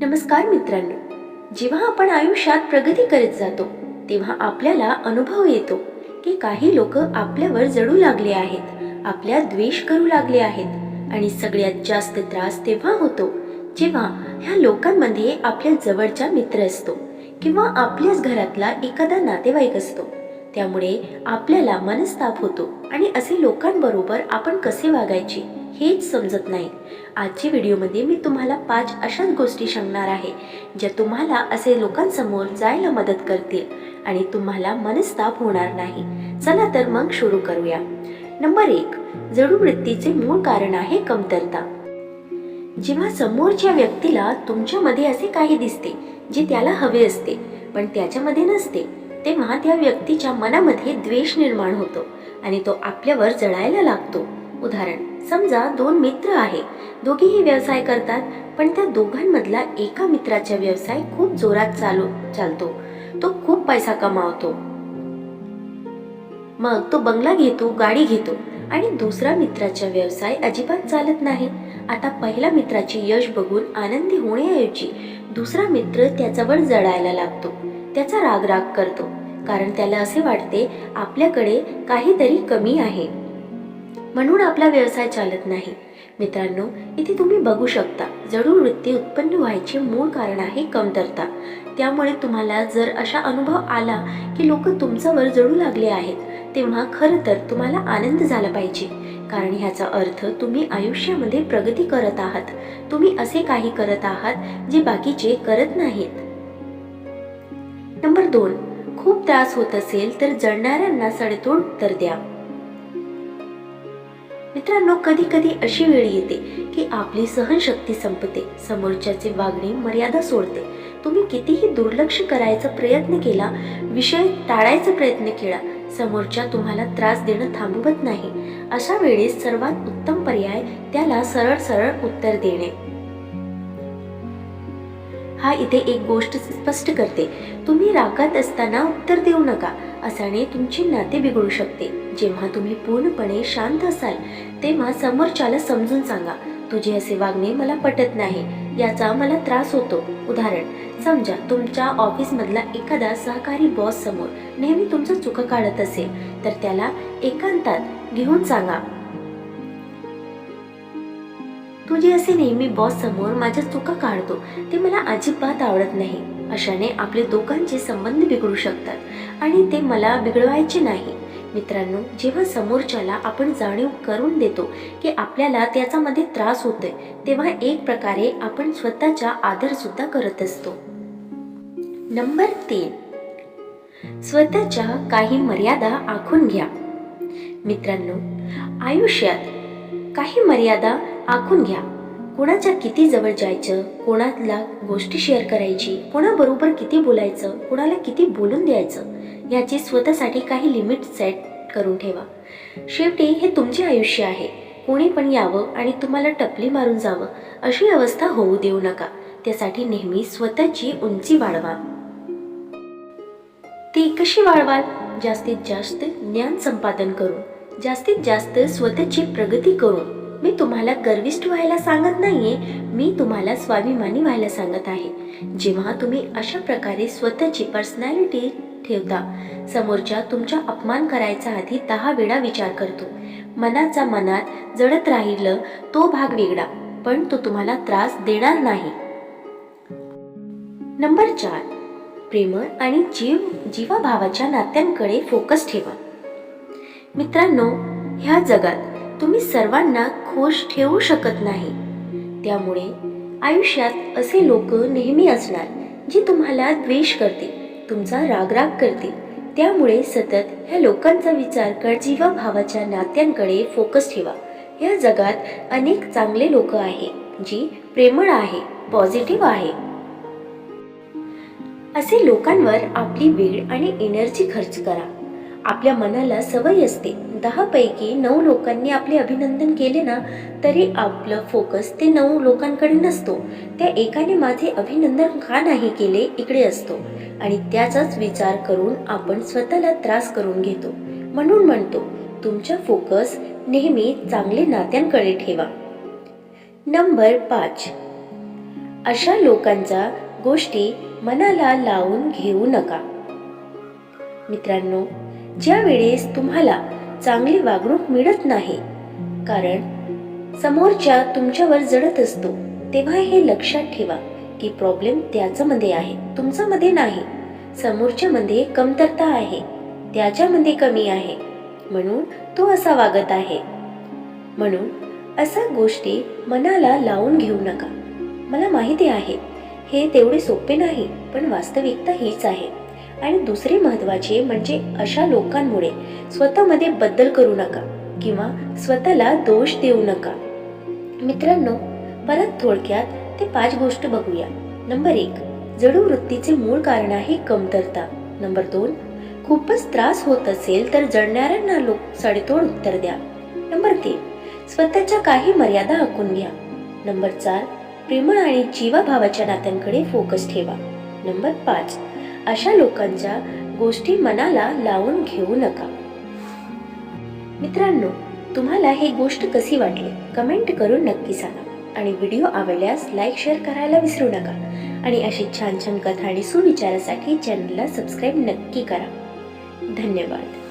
नमस्कार मित्रांनो. जेव्हा आपण आयुष्यात प्रगती करत जातो तेव्हा आपल्याला अनुभव येतो की काही लोक आपल्यावर जडू लागले आहेत आपल्या द्वेष करू लागले आहेत आणि सगळ्यात जास्त त्रास तेव्हा होतो जेव्हा ह्या लोकांमध्ये आपल्या जवळचा मित्र असतो किंवा आपल्याच घरातला एखादा नातेवाईक असतो. त्यामुळे आपल्याला मनस्ताप होतो आणि असे लोकांबरोबर आपण कसे वागायचे हेच समजत नाही. आजच्या व्हिडिओमध्ये मी तुम्हाला पाच अशाच गोष्टी सांगणार आहे ज्या तुम्हाला असे लोकांसमोर जायला मदत करतील आणि तुम्हाला मनस्ताप होणार नाही. चला तर मग सुरू करूया. नंबर एक जडू वृत्तीचे मूळ कारण आहे कमतरता. जेव्हा समोरच्या व्यक्तीला तुमच्यामध्ये असे काही दिसते जे त्याला हवे असते पण त्याच्यामध्ये नसते. तेव्हा त्या व्यक्तीच्या मनामध्ये द्वेष निर्माण होतो आणि तो आपल्यावर जळायला लागतो. उदाहरण समजा दोन मित्र आहे. दोघेही व्यवसाय करतात पण त्या दोघांमधला एका मित्राचा व्यवसाय खूप जोरात चालू चालतो. तो खूप पैसा कमावतो. मग तो बंगला घेतो गाडी घेतो आणि दुसरा मित्राचा व्यवसाय अजिबात चालत नाही. आता पहिला मित्राचे यश बघून आनंदी होण्याऐवजी दुसरा मित्र त्याच्यावर जळायला लागतो. त्याचा राग राग करतो. कारण त्याला असे वाटते आपल्याकडे काहीतरी कमी आहे. म्हणून आपला व्यवसाय चालत नाही. मित्रांनो इथे तुम्ही बघू शकता जरूर वृत्ती उत्पन्न व्हायचे मूळ कारण आहे कमतरता. त्यामुळे तुम्हाला जर अशा अनुभव आला की लोक तुमच्यावर जडू लागले आहेत तेव्हा खरं तर तुम्हाला आनंद झाला पाहिजे. कारण ह्याचा अर्थ तुम्ही आयुष्यामध्ये प्रगती करत आहात. तुम्ही असे काही करत आहात जे बाकीचे करत नाहीत. नंबर दोन. खूप त्रास होत असेल तर जळणाऱ्यांना सडेतोड उत्तर द्या. मित्रांनो कधी कधी अशी वेळ येते की आपली सहनशक्ती संपते समोरच्याचे वागणे मर्यादा सोडते. तुम्ही कितीही दुर्लक्ष करायचा प्रयत्न केला विषय टाळायचा प्रयत्न केला समोरच्या तुम्हाला त्रास देणं थांबवत नाही. अशा वेळेस सर्वात उत्तम पर्याय त्याला सरळ सरळ उत्तर देणे. हा इथे एक गोष्ट स्पष्ट करते. तुम्ही रागात असताना उत्तर देऊ नका. असाने तुमचे नाते बिघडू शकते. जेव्हा तुम्ही पूर्णपणे शांत असाल तेव्हा समोरच्याला समजून सांगा तुझे असे वागणे मला पटत नाही. याचा मला त्रास होतो. उदाहरण समजा तुमच्या ऑफिसमधला एखादा सहकारी बॉस समोर नेहमी तुमचं चुका काढत असेल तर त्याला एकांतात घेऊन सांगा तू जे असे नेहमी बॉस समोर माझ्या चुका काढतो ते मला अजिबात आवडत नाही. अशाने आपले दोघांचे संबंध बिघडू शकतात आणि ते मला बिघडवायचे नाही. मित्रांनो जेव्हा समोरच्याला आपण जाणीव करून देतो की आपल्याला त्याच्यामध्ये त्रास होतोय तेव्हा एक प्रकारे आपण स्वतःचा आदर सुद्धा करत असतो. नंबर तीन. स्वतःच्या काही मर्यादा आखून घ्या. मित्रांनो आयुष्यात काही मर्यादा आखून घ्या. कोणाच्या किती जवळ जायचं कोणाला गोष्टी शेअर करायची कोणाबरोबर किती बोलायचं कोणाला किती बोलून द्यायचं याची स्वतःसाठी काही लिमिट सेट करून ठेवा. शेवटी हे तुमचे आयुष्य आहे. कोणी पण यावं आणि तुम्हाला टपली मारून जावं अशी अवस्था होऊ देऊ नका. त्यासाठी नेहमी स्वतःची उंची वाढवा. ती कशी वाढवाल? जास्तीत जास्त ज्ञान संपादन करून. जास्तीत जास्त स्वतःची प्रगती करून. मी तुम्हाला गर्विष्ठ व्हायला सांगत नाहीये. मी तुम्हाला स्वाभिमानी व्हायला सांगत आहे. जेव्हा तुम्ही अशा प्रकारे स्वतःची पर्सनॅलिटी ठेवता समोरच्या तुमचा अपमान करायचा आधी दहा वेळा विचार करतो. मनाचा मनात जडत राहिलं तो भाग वेगळा पण तो तुम्हाला त्रास देणार नाही. नंबर चार. प्रेमळ आणि जीव जीवाभावाच्या नात्यांकडे फोकस ठेवा. मित्रांनो ह्या जगात तुम्ही सर्वांना खुश ठेवू शकत नाही. त्यामुळे आयुष्यात असे लोक नेहमी असणार जी तुम्हाला द्वेष करतील तुमचा रागराग करतील. त्यामुळे सतत ह्या लोकांचा विचार कर जीवाभावाच्या नात्यांकडे फोकस ठेवा. या जगात अनेक चांगले लोक आहे जी प्रेमळ आहे पॉझिटिव्ह आहे. असे लोकांवर आपली वेळ आणि एनर्जी खर्च करा. आपल्या मनाला सवय असते. दहा पैकी नऊ लोकांनी आपले अभिनंदन केले ना तरी आपलं फोकस ते नऊ लोकांकडे नसतो. त्या एकाने माझे अभिनंदन का नाही केले इकडे असतो. आणि त्याचाच विचार करून आपण स्वतःला त्रास करून घेतो. म्हणून म्हणतो तुमचा फोकस नेहमी चांगले नात्यांकडे ठेवा. नंबर पाच. अशा लोकांचा गोष्टी मनाला लावून घेऊ नका. मित्रांनो ज्या वेळेस तुम्हाला चांगली वागणूक मिळत नाही कारण समोरच्या तुमच्यावर जडत असतो तेव्हा हे लक्षात ठेवा की प्रॉब्लेम त्याच्यामध्ये आहे तुमच्यामध्ये नाही. समोरच्यामध्ये कमतरता आहे त्याच्यामध्ये कमी आहे म्हणून तो असा वागत आहे. म्हणून अशा गोष्टी मनाला लावून घेऊ नका. मला माहिती आहे हे तेवढे सोपे नाही पण वास्तविकता हीच आहे. आणि दुसरे महत्त्वाचे म्हणजे अशा लोकांमुळे स्वतःमध्ये बदल करू नका किंवा स्वतःला दोष देऊ नका. मित्रांनो परत थोडक्यात ते पाच गोष्ट बघूया. नंबर एक जडू वृत्तीचे मूळ कारण आहे कमतरता. नंबर दोन खूपच त्रास होत असेल तर जडणाऱ्यांना लोक सडेतोड उत्तर द्या. नंबर तीन स्वतःच्या काही मर्यादा आखून घ्या. नंबर चार प्रेमळ आणि जीवाभावाच्या नात्यांकडे फोकस ठेवा. नंबर पाच अशा लोकांच्या गोष्टी मनाला लावून घेऊ नका. मित्रांनो तुम्हाला ही गोष्ट कशी वाटली? कमेंट करून नक्की सांगा. आणि व्हिडिओ आवडल्यास लाईक शेअर करायला विसरू नका. आणि अशी छान छान कथा आणि सुविचारासाठी चॅनलला सबस्क्राईब नक्की करा. धन्यवाद.